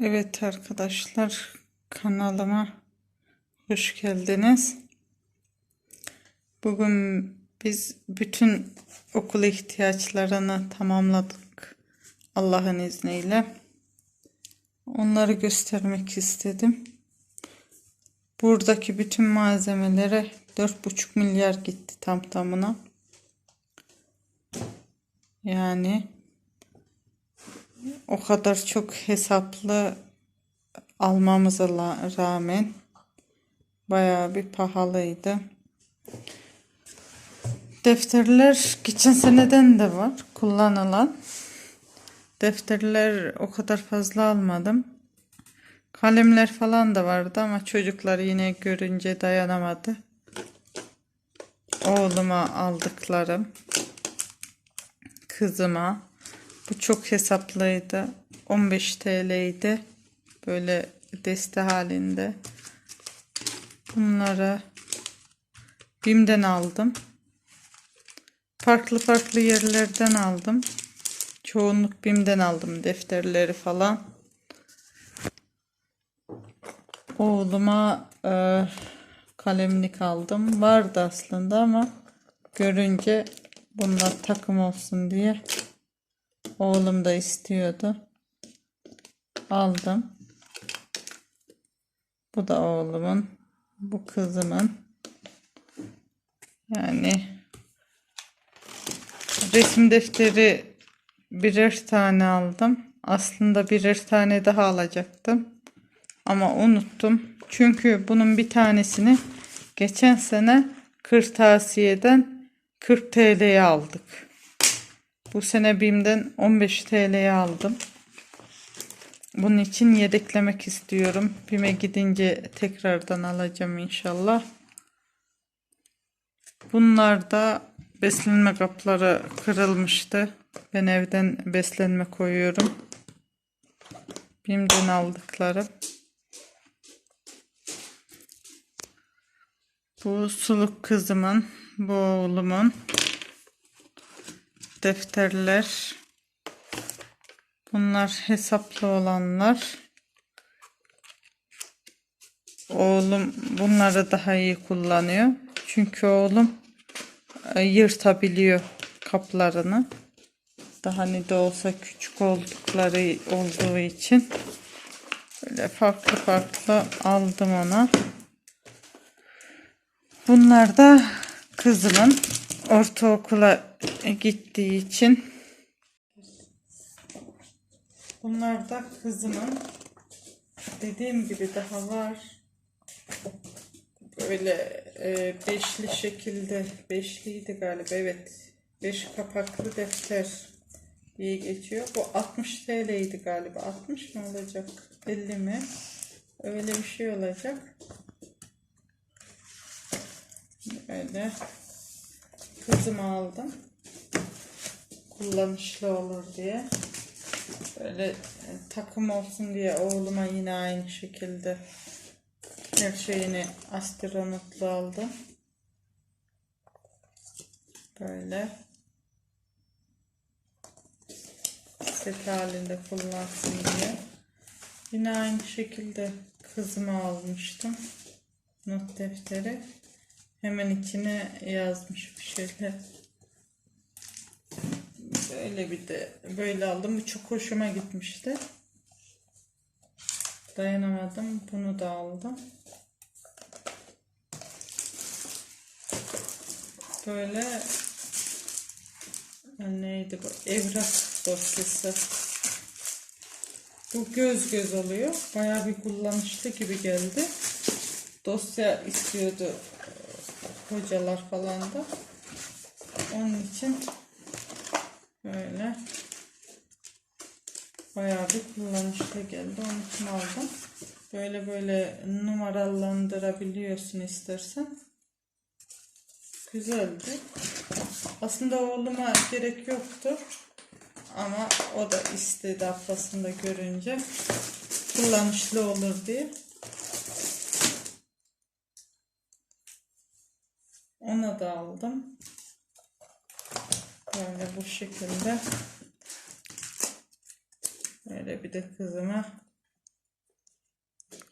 Evet arkadaşlar kanalıma hoş geldiniz. Bugün biz bütün okul ihtiyaçlarını tamamladık Allah'ın izniyle. Onları göstermek istedim. Buradaki bütün malzemelere 4,5 milyar gitti tam tamına. Yani o kadar çok hesaplı almamıza rağmen bayağı bir pahalıydı. Defterler geçen seneden de var kullanılan. Defterler o kadar fazla almadım. Kalemler falan da vardı ama çocuklar yine görünce dayanamadı. Oğluma aldıklarım kızıma. Bu çok hesaplıydı. 15 TL'ydi. Böyle deste halinde. Bunları BİM'den aldım. Farklı farklı yerlerden aldım. Çoğunluk BİM'den aldım defterleri falan. Oğluma e, kalemlik aldım. Vardı aslında ama görünce bunlar takım olsun diye oğlum da istiyordu. Aldım. Bu da oğlumun. Bu kızımın. Yani resim defteri birer tane aldım. Aslında birer tane daha alacaktım. Ama unuttum. Çünkü bunun bir tanesini geçen sene kırtasiyeden 40 TL'ye aldık. Bu sene BİM'den 15 TL'ye aldım. Bunun için yedeklemek istiyorum. BİM'e gidince tekrardan alacağım inşallah. Bunlar da beslenme kapları kırılmıştı. Ben evden beslenme koyuyorum. BİM'den aldıklarım. Bu suluk kızımın, bu oğlumun defterler. Bunlar hesaplı olanlar. Oğlum bunları daha iyi kullanıyor. Çünkü oğlum e, yırtabiliyor kaplarını. Daha ne de olsa küçük oldukları olduğu için böyle farklı farklı aldım ona. Bunlar da kızımın ortaokula gittiği için. Bunlar da kızımın dediğim gibi daha var. Böyle e, beşli şekilde beşliydi galiba evet. Beş kapaklı defter diye geçiyor. Bu 60 TL'ydi galiba. 60 mı olacak? 50 mi? Öyle bir şey olacak. Öyle. Kızımı aldım. Kullanışlı olur diye. Böyle e, takım olsun diye oğluma yine aynı şekilde her şeyini astronotlu aldım. Böyle set halinde kullansın diye. Yine aynı şekilde kızıma almıştım. Not defteri. Hemen içine yazmış bir şeyler. Böyle bir de böyle aldım. Bu çok hoşuma gitmişti. Dayanamadım. Bunu da aldım. Böyle neydi bu? Evrak dosyası. Bu göz göz oluyor. Bayağı bir kullanışlı gibi geldi. Dosya istiyordu hocalar falan da. Onun için böyle bayağı bir kullanışlı geldi. Onun için aldım. Böyle böyle numaralandırabiliyorsun istersen. Güzeldi. Aslında oğluma gerek yoktu. Ama o da istedi ablasında görünce. Kullanışlı olur diye. Ona da aldım. Böyle bu şekilde. Böyle bir de kızıma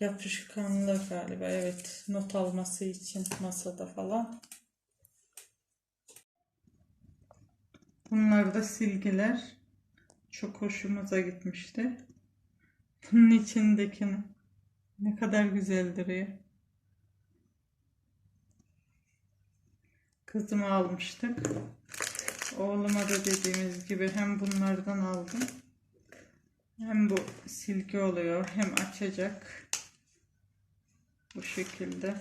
Yapışkanlı galiba evet not alması için masada falan. Bunlar da silgiler. Çok hoşumuza gitmişti. Bunun içindekini ne kadar güzel duruyor. Kızıma almıştık. Oğluma da dediğimiz gibi hem bunlardan aldım. Hem bu silgi oluyor hem açacak. Bu şekilde.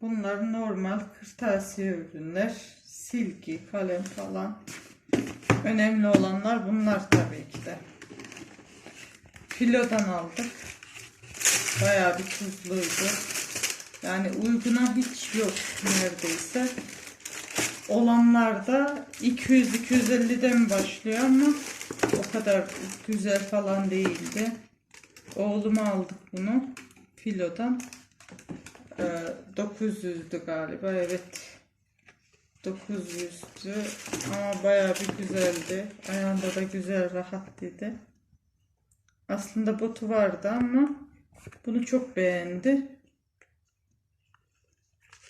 Bunlar normal kırtasiye ürünler. Silgi, kalem falan. Önemli olanlar bunlar tabii ki de. Filodan aldık. Bayağı bir tuzluydu. Yani uyguna hiç yok neredeyse. Olanlarda 200-250'den başlıyor ama o kadar güzel falan değildi. Oğluma aldık bunu. Filodan. Ee, 900'dü galiba. Evet. 900'dü. Ama bayağı bir güzeldi. Ayağında da güzel rahat dedi. Aslında botu vardı ama bunu çok beğendi.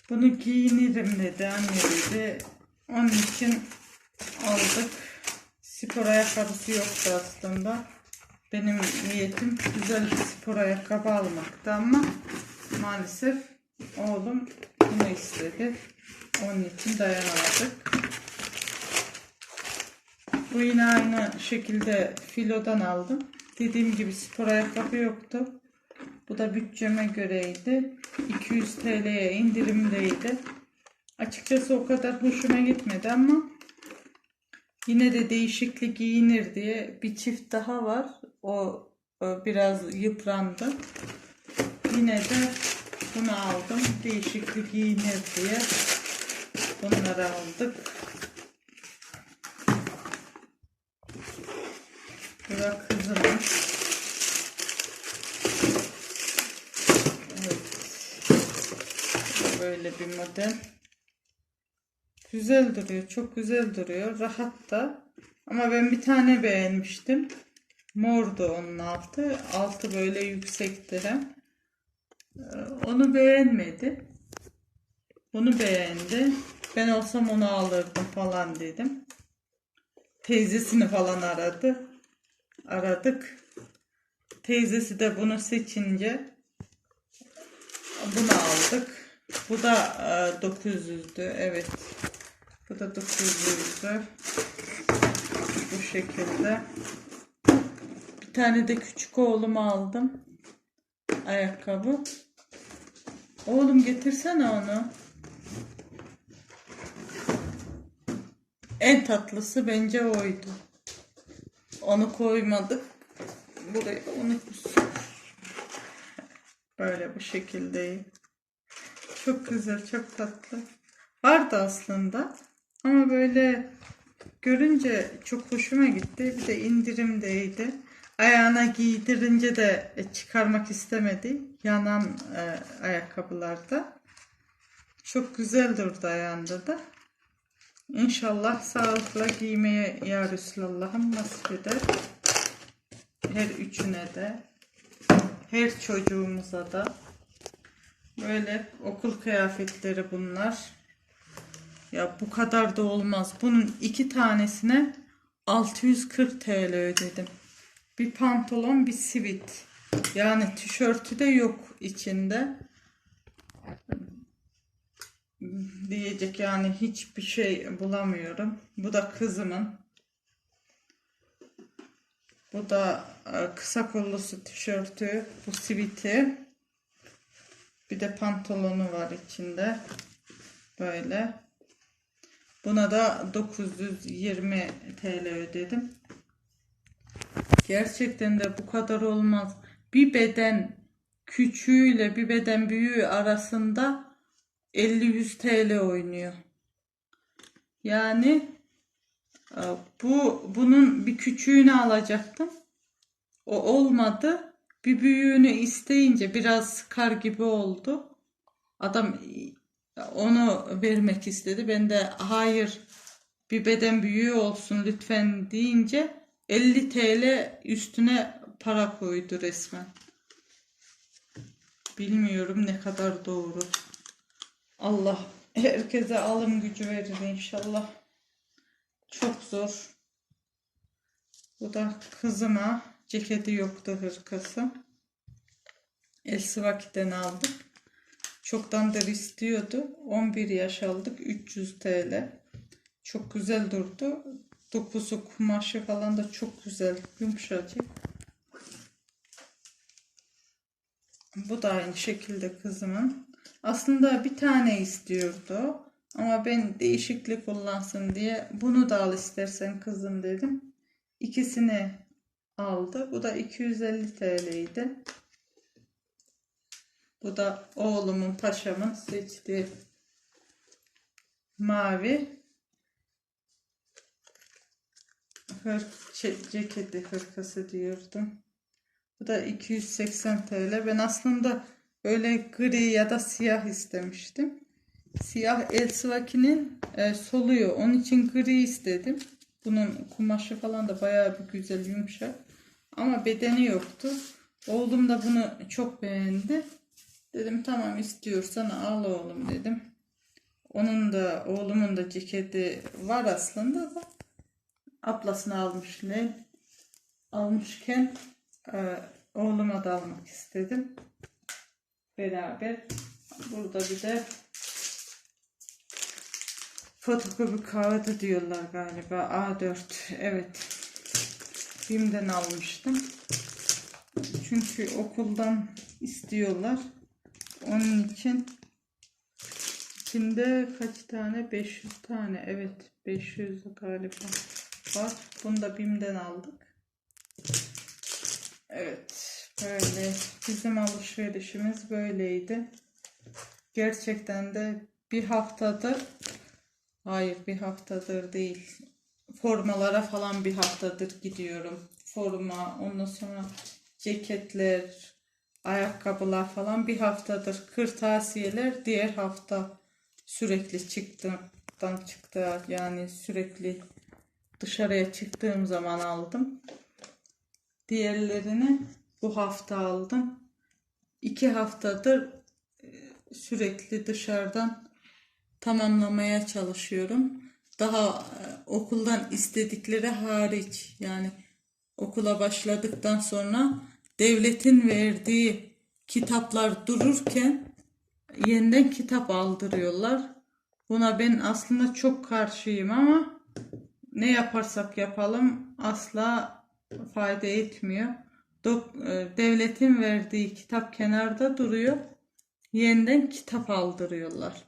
Bunu giyinirim dedi anne. Onun için aldık. Spor ayakkabısı yoktu aslında. Benim niyetim güzel spor ayakkabı almaktı ama maalesef oğlum bunu istedi. Onun için dayanamadık. Bu yine aynı şekilde filodan aldım. Dediğim gibi spor ayakkabı yoktu. Bu da bütçeme göreydi. 200 TL'ye indirimdeydi. Açıkçası o kadar hoşuma gitmedi ama yine de değişiklik giyinir diye bir çift daha var. O, o biraz yıprandı. Yine de bunu aldım. Değişiklik giyinir diye bunları aldık. Bu da kızımın. Evet. Böyle bir model. Güzel duruyor. Çok güzel duruyor. Rahat da. Ama ben bir tane beğenmiştim. Mordu onun altı. Altı böyle yüksekti. Ee, Onu beğenmedi. Bunu beğendi. Ben olsam onu alırdım falan dedim. Teyzesini falan aradı. Aradık. Teyzesi de bunu seçince bunu aldık. Bu da e, 900'dü. Evet. Bu da 900'dü. Bu şekilde. Bir tane de küçük oğluma aldım. Ayakkabı. Oğlum getirsene onu. En tatlısı bence oydu. Onu koymadık. Buraya unutmuşsun. Böyle bu şekilde. Çok güzel, çok tatlı. Vardı aslında. Ama böyle görünce çok hoşuma gitti. Bir de indirimdeydi. Ayağına giydirince de çıkarmak istemedi. Yanan e, ayakkabılarda. Çok güzel durdu ayağında da. İnşallah sağlıkla giymeye ya Resulallah'ım nasip eder. Her üçüne de. Her çocuğumuza da. Böyle okul kıyafetleri bunlar. Ya bu kadar da olmaz. Bunun iki tanesine 640 TL ödedim. Bir pantolon bir sivit. Yani tişörtü de yok içinde. Diyecek yani hiçbir şey bulamıyorum. Bu da kızımın. Bu da e, kısa kollusu tişörtü. Bu siviti. Bir de pantolonu var içinde. Böyle. Buna da 920 TL ödedim. Gerçekten de bu kadar olmaz. Bir beden küçüğüyle bir beden büyüğü arasında 50-100 TL oynuyor. Yani e, bu bunun bir küçüğünü alacaktım. O olmadı. Bir büyüğünü isteyince biraz kar gibi oldu. Adam onu vermek istedi. Ben de hayır bir beden büyüğü olsun lütfen deyince 50 TL üstüne para koydu resmen. Bilmiyorum ne kadar doğru. Allah herkese alım gücü verir inşallah. Çok zor. Bu da kızıma ceketi yoktu hırkası. Elsivak'ten aldık. Çoktandır istiyordu. 11 yaş aldık. 300 TL. Çok güzel durdu. Dokusu, kumaşı falan da çok güzel. Yumuşacık. Bu da aynı şekilde kızımın. Aslında bir tane istiyordu. Ama ben değişiklik kullansın diye bunu da al istersen kızım dedim. İkisini aldı. Bu da 250 TL'ydi. Bu da oğlumun paşamın seçtiği mavi hır, şey, ceketi hırkası diyordum. Bu da 280 TL. Ben aslında böyle gri ya da siyah istemiştim. Siyah Elsivak'inin e, soluyor. Onun için gri istedim. Bunun kumaşı falan da bayağı bir güzel yumuşak. Ama bedeni yoktu. Oğlum da bunu çok beğendi. Dedim tamam istiyorsan al oğlum dedim. Onun da oğlumun da ceketi var aslında da ablasını almış ne almışken e, oğluma da almak istedim. Beraber burada bir de fotokopi kağıdı diyorlar galiba A4 evet BİM'den almıştım. Çünkü okuldan istiyorlar. Onun için içinde kaç tane? 500 tane. Evet 500 galiba var. Bunu da BİM'den aldık. Evet böyle bizim alışverişimiz böyleydi. Gerçekten de bir haftadır hayır bir haftadır değil formalara falan bir haftadır gidiyorum. Forma ondan sonra ceketler ayakkabılar falan bir haftadır kırtasiyeler diğer hafta sürekli çıktığımdan çıktı yani sürekli dışarıya çıktığım zaman aldım. Diğerlerini bu hafta aldım. İki haftadır e, sürekli dışarıdan tamamlamaya çalışıyorum. Daha e, okuldan istedikleri hariç yani okula başladıktan sonra devletin verdiği kitaplar dururken yeniden kitap aldırıyorlar. Buna ben aslında çok karşıyım ama ne yaparsak yapalım asla fayda etmiyor. E, devletin verdiği kitap kenarda duruyor. Yeniden kitap aldırıyorlar.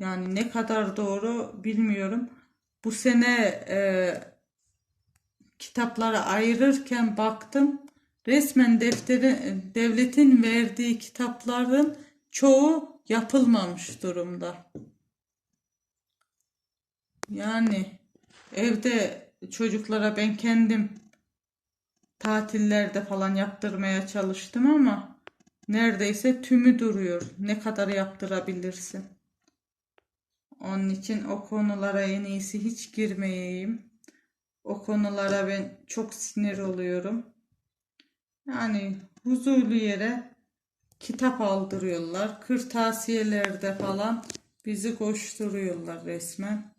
Yani ne kadar doğru bilmiyorum. Bu sene e, kitapları ayırırken baktım. Resmen defteri, devletin verdiği kitapların çoğu yapılmamış durumda. Yani evde çocuklara ben kendim tatillerde falan yaptırmaya çalıştım ama neredeyse tümü duruyor. Ne kadar yaptırabilirsin? Onun için o konulara en iyisi hiç girmeyeyim. O konulara ben çok sinir oluyorum. Yani huzurlu yere kitap aldırıyorlar. Kırtasiyelerde falan bizi koşturuyorlar resmen.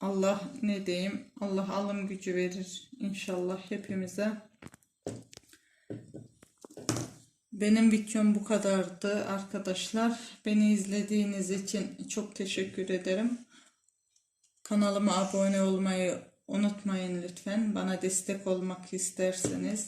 Allah ne diyeyim? Allah alım gücü verir inşallah hepimize. Benim videom bu kadardı arkadaşlar. Beni izlediğiniz için çok teşekkür ederim. Kanalıma abone olmayı unutmayın lütfen. Bana destek olmak isterseniz.